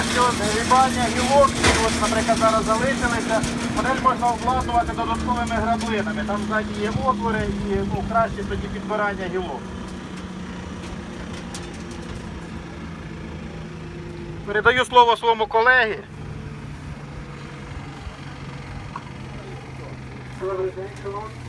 придбання гілок, які от, наприклад, зараз залишилися, модель можна обладнувати додатковими граблинами. Там ззаді є отвори і ну, краще тоді підбирання гілок. Передаю слово своєму колегі. Добрий день, шановні.